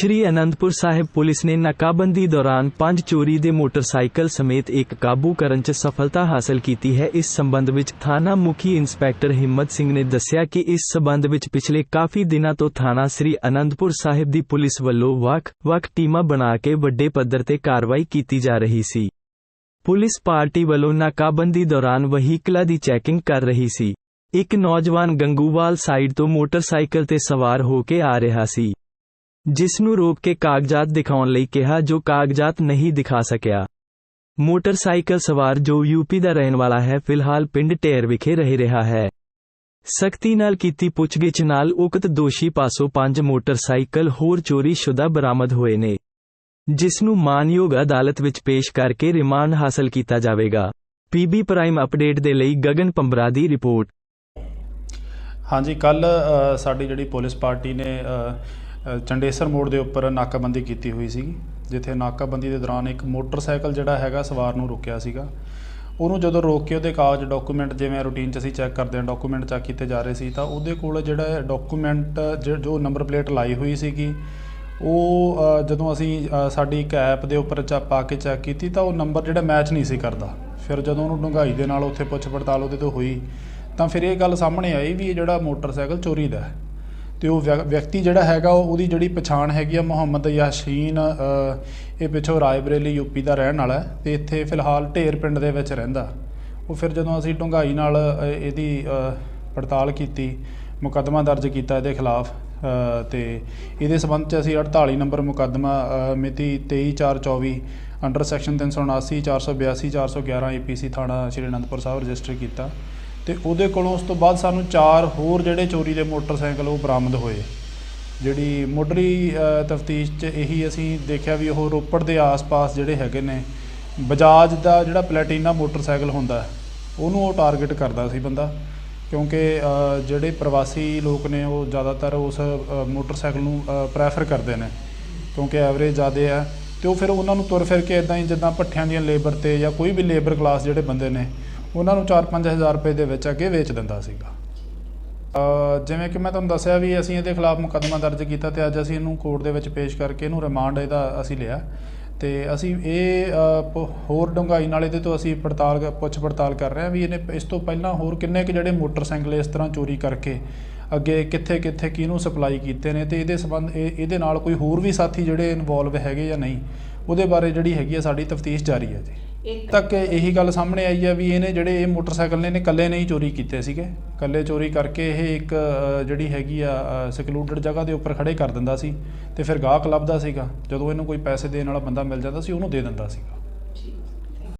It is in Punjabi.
ਸ਼੍ਰੀ ਅਨੰਦਪੁਰ ਸਾਹਿਬ ਪੁਲਿਸ ਨੇ ਨਾਕਾਬੰਦੀ ਦੌਰਾਨ ਪੰਜ ਚੋਰੀ ਦੇ ਮੋਟਰਸਾਈਕਲ ਸਮੇਤ ਇੱਕ ਕਾਬੂ ਕਰਨ 'ਚ ਸਫਲਤਾ ਹਾਸਲ ਕੀਤੀ ਹੈ। ਇਸ ਸੰਬੰਧ ਵਿੱਚ ਥਾਣਾ ਮੁਖੀ ਇੰਸਪੈਕਟਰ ਹਿੰਮਤ ਸਿੰਘ ਨੇ ਦੱਸਿਆ ਕਿ ਇਸ ਸੰਬੰਧ ਵਿੱਚ ਪਿਛਲੇ ਕਾਫੀ ਦਿਨਾਂ ਤੋਂ ਥਾਣਾ ਸ੍ਰੀ ਅਨੰਦਪੁਰ ਸਾਹਿਬ ਦੀ ਪੁਲਿਸ ਵੱਲੋਂ ਵੱਖ-ਵੱਖ ਟੀਮਾਂ ਬਣਾ ਕੇ ਵੱਡੇ ਪੱਧਰ ਤੇ ਕਾਰਵਾਈ ਕੀਤੀ ਜਾ ਰਹੀ ਸੀ। ਪੁਲਿਸ ਪਾਰਟੀ ਵੱਲੋਂ ਨਾਕਾਬੰਦੀ ਦੌਰਾਨ ਵਹੀਕਲਾਂ ਦੀ ਚੈਕਿੰਗ ਕਰ ਰਹੀ ਸੀ। ਇੱਕ ਨੌਜਵਾਨ ਗੰਗੂਵਾਲ ਸਾਈਡ ਤੋਂ ਮੋਟਰਸਾਈਕਲ ਤੇ ਸਵਾਰ ਹੋ ਕੇ ਆ ਰਿਹਾ ਸੀ। ਜਿਸ ਨੂੰ ਰੋਕ ਕੇ ਕਾਗਜ਼ਾਤ ਦਿਖਾਉਣ ਲਈ ਕਿਹਾ ਜੋ ਕਾਗਜ਼ਾਤ ਨਹੀਂ ਦਿਖਾ ਸਕਿਆ। ਮੋਟਰਸਾਈਕਲ ਸਵਾਰ ਜੋ ਯੂਪੀ ਦਾ ਰਹਿਣ ਵਾਲਾ ਹੈ, ਫਿਲਹਾਲ ਪਿੰਡ ਢੇਰ ਵਿਖੇ ਰਹਿ ਰਿਹਾ ਹੈ। ਸਖਤੀ ਨਾਲ ਕੀਤੀ ਪੁੱਛਗਿੱਛ ਨਾਲ ਉਕਤ ਦੋਸ਼ੀ ਪਾਸੋਂ ਪੰਜ ਮੋਟਰਸਾਈਕਲ ਹੋਰ ਚੋਰੀ ਸ਼ੁਦਾ ਬਰਾਮਦ ਹੋਏ ਨੇ ਜਿਸ ਨੂੰ ਮਾਨਯੋਗ ਅਦਾਲਤ ਵਿੱਚ ਪੇਸ਼ ਕਰਕੇ ਰਿਮਾਂਡ ਹਾਸਲ ਕੀਤਾ ਜਾਵੇਗਾ। ਪੀਬੀ ਪ੍ਰਾਈਮ ਅਪਡੇਟ ਦੇ ਲਈ ਗਗਨ ਪੰਬਰਾ ਦੀ ਰਿਪੋਰਟ। ਹਾਂਜੀ ਕੱਲ ਸਾਡੀ ਜਿਹੜੀ ਪੁਲਿਸ ਪਾਰਟੀ ਨੇ ਚੰਡੇਸਰ ਮੋੜ ਦੇ ਉੱਪਰ ਨਾਕਾਬੰਦੀ ਕੀਤੀ ਹੋਈ ਸੀਗੀ, ਜਿੱਥੇ ਨਾਕਾਬੰਦੀ ਦੇ ਦੌਰਾਨ ਇੱਕ ਮੋਟਰਸਾਈਕਲ ਜਿਹੜਾ ਹੈਗਾ ਸਵਾਰ ਨੂੰ ਰੋਕਿਆ ਸੀਗਾ। ਉਹਨੂੰ ਜਦੋਂ ਰੋਕ ਕੇ ਉਹਦੇ ਕਾਗਜ਼ ਡਾਕੂਮੈਂਟ ਜਿਵੇਂ ਰੂਟੀਨ 'ਚ ਅਸੀਂ ਚੈੱਕ ਕਰਦੇ ਹਾਂ, ਡਾਕੂਮੈਂਟ ਚੈੱਕ ਕੀਤੇ ਜਾ ਰਹੇ ਸੀ, ਤਾਂ ਉਹਦੇ ਕੋਲ ਜਿਹੜਾ ਡਾਕੂਮੈਂਟ ਜੋ ਨੰਬਰ ਪਲੇਟ ਲਾਈ ਹੋਈ ਸੀਗੀ, ਉਹ ਜਦੋਂ ਅਸੀਂ ਸਾਡੀ ਇੱਕ ਐਪ ਦੇ ਉੱਪਰ ਚਾ ਪਾ ਕੇ ਚੈੱਕ ਕੀਤੀ, ਤਾਂ ਉਹ ਨੰਬਰ ਜਿਹੜਾ ਮੈਚ ਨਹੀਂ ਸੀ ਕਰਦਾ। ਫਿਰ ਜਦੋਂ ਉਹਨੂੰ ਡੂੰਘਾਈ ਦੇ ਨਾਲ ਉੱਥੇ ਪੁੱਛ ਪੜਤਾਲ ਉਹਦੇ ਤੋਂ ਹੋਈ, ਤਾਂ ਫਿਰ ਇਹ ਗੱਲ ਸਾਹਮਣੇ ਆਈ ਵੀ ਇਹ ਜਿਹੜਾ ਮੋਟਰਸਾਈਕਲ ਚੋਰੀ ਦਾ ਹੈ। ਤੇ ਉਹ ਵਿਅਕ- ਵਿਅਕਤੀ ਜਿਹੜਾ ਹੈਗਾ ਉਹ- ਉਹਦੀ ਜਿਹੜੀ ਪਛਾਣ ਹੈਗੀ ਆ ਮੁਹੰਮਦ ਯਾਸੀਨ ਇਹ ਪਿੱਛੋਂ ਰਾਏਬਰੇਲੀ ਯੂਪੀ ਦਾ ਰਹਿਣ ਵਾਲਾ ਹੈ ਤੇ ਇੱਥੇ ਫਿਲਹਾਲ ਢੇਰ ਪਿੰਡ ਦੇ ਵਿੱਚ ਰਹਿੰਦਾ। ਉਹ ਫਿਰ ਜਦੋਂ ਅਸੀਂ ਡੂੰਘਾਈ ਨਾਲ ਇਹਦੀ ਪੜਤਾਲ ਕੀਤੀ ਮੁਕੱਦਮਾ ਦਰਜ ਕੀਤਾ ਇਹਦੇ ਖਿਲਾਫ ਅ, ਤੇ ਇਹਦੇ ਸਬੰਧ ਚ ਅਸੀਂ 48 ਨੰਬਰ ਮੁਕੱਦਮਾ ਅ, ਮਿਤੀ 23424 ਅੰਡਰ ਸੈਕਸ਼ਨ 379 482 411 ਏਪੀਸੀ ਥਾਣਾ ਸ਼੍ਰੀ ਅਨੰਦਪੁਰ ਸਾਹਿਬ ਰਜਿਸਟਰ ਕੀਤਾ। ਤੇ ਉਹਦੇ ਕੋਲੋਂ ਉਸ ਤੋਂ ਬਾਅਦ ਸਾਨੂੰ ਚਾਰ ਹੋਰ ਜਿਹੜੇ ਚੋਰੀ ਦੇ ਮੋਟਰਸਾਈਕਲ ਉਹ ਬਰਾਮਦ ਹੋਏ। ਜਿਹੜੀ ਮੋਢਰੀ ਤਫਤੀਸ਼ 'ਚ ਇਹੀ ਅਸੀਂ ਦੇਖਿਆ ਵੀ ਉਹ ਰੋਪੜ ਦੇ ਆਸ-ਪਾਸ ਜਿਹੜੇ ਹੈਗੇ ਨੇ, ਬਜਾਜ ਦਾ ਜਿਹੜਾ ਪਲੈਟੀਨਾ ਮੋਟਰਸਾਈਕਲ ਹੁੰਦਾ, ਉਹਨੂੰ ਉਹ ਟਾਰਗੇਟ ਕਰਦਾ ਸੀ ਬੰਦਾ। ਕਿਉਂਕਿ ਜਿਹੜੇ ਪ੍ਰਵਾਸੀ ਲੋਕ ਨੇ ਉਹ ਜ਼ਿਆਦਾਤਰ ਉਸ ਮੋਟਰਸਾਈਕਲ ਨੂੰ ਪ੍ਰੈਫਰ ਕਰਦੇ ਨੇ। ਕਿਉਂਕਿ ਐਵਰੇਜ ਜ਼ਿਆਦੇ ਹੈ ਤੇ ਉਹ ਫਿਰ ਉਹਨਾਂ ਨੂੰ ਤੁਰ ਫਿਰ ਕੇ ਇਦਾਂ ਹੀ ਜਿੱਦਾਂ ਭੱਠਿਆਂ ਦੀਆਂ ਲੇਬਰ ਤੇ ਜਾਂ ਕੋਈ ਵੀ ਲੇਬਰ ਕਲਾਸ ਜਿਹੜੇ ਬੰਦੇ ਨੇ ਉਹਨਾਂ ਨੂੰ 4-5000 ਰੁਪਏ ਦੇ ਵਿੱਚ ਅੱਗੇ ਵੇਚ ਦਿੰਦਾ ਸੀਗਾ। ਜਿਵੇਂ ਕਿ ਮੈਂ ਤੁਹਾਨੂੰ ਦੱਸਿਆ ਵੀ ਅਸੀਂ ਇਹਦੇ ਖਿਲਾਫ ਮੁਕੱਦਮਾ ਦਰਜ ਕੀਤਾ ਤੇ ਅੱਜ ਅਸੀਂ ਇਹਨੂੰ ਕੋਰਟ ਦੇ ਵਿੱਚ ਪੇਸ਼ ਕਰਕੇ ਇਹਨੂੰ ਰਿਮਾਂਡ ਇਹਦਾ ਅਸੀਂ ਲਿਆ। ਤੇ ਅਸੀਂ ਇਹ ਹੋਰ ਡੂੰਘਾਈ ਨਾਲ ਇਹਦੇ ਤੋਂ ਅਸੀਂ ਪੜਤਾਲ ਪੁੱਛ ਪੜਤਾਲ ਕਰ ਰਹੇ ਹਾਂ ਵੀ ਇਹਨੇ ਇਸ ਤੋਂ ਪਹਿਲਾਂ ਹੋਰ ਕਿੰਨੇ ਕੁ ਜਿਹੜੇ ਮੋਟਰਸਾਈਕਲ ਇਸ ਤਰ੍ਹਾਂ ਚੋਰੀ ਕਰਕੇ ਅੱਗੇ ਕਿੱਥੇ ਕਿੱਥੇ ਕਿਹਨੂੰ ਸਪਲਾਈ ਕੀਤੇ ਨੇ ਤੇ ਇਹਦੇ ਸੰਬੰਧ, ਇਹ- ਇਹਦੇ ਨਾਲ ਕੋਈ ਹੋਰ ਵੀ ਸਾਥੀ ਜਿਹੜੇ ਇਨਵੋਲਵ ਹੈਗੇ ਜਾਂ ਨਹੀਂ, ਉਹਦੇ ਬਾਰੇ ਜਿਹੜੀ ਹੈਗੀ ਆ ਸਾਡੀ ਤਫਤੀਸ਼ ਜਾਰੀ ਹੈ ਜੀ। ਤੱਕ ਇਹੀ ਗੱਲ ਸਾਹਮਣੇ ਆਈ ਆ ਵੀ ਇਹਨੇ ਜਿਹੜੇ ਇਹ ਮੋਟਰਸਾਈਕਲ ਨੇ, ਇਹਨੇ ਇਕੱਲੇ ਨਹੀਂ ਚੋਰੀ ਕੀਤੇ ਸੀਗੇ। ਇਕੱਲੇ ਚੋਰੀ ਕਰਕੇ ਇਹ ਇੱਕ ਜਿਹੜੀ ਹੈਗੀ ਆ ਸੈਕਲੂਡਡ ਜਗ੍ਹਾ ਦੇ ਉੱਪਰ ਖੜੇ ਕਰ ਦਿੰਦਾ ਸੀ ਤੇ ਫਿਰ ਗਾਹਕ ਲੱਭਦਾ ਸੀਗਾ। ਜਦੋਂ ਇਹਨੂੰ ਕੋਈ ਪੈਸੇ ਦੇਣ ਵਾਲਾ ਬੰਦਾ ਮਿਲ ਜਾਂਦਾ ਸੀ, ਉਹਨੂੰ ਦੇ ਦਿੰਦਾ ਸੀਗਾ।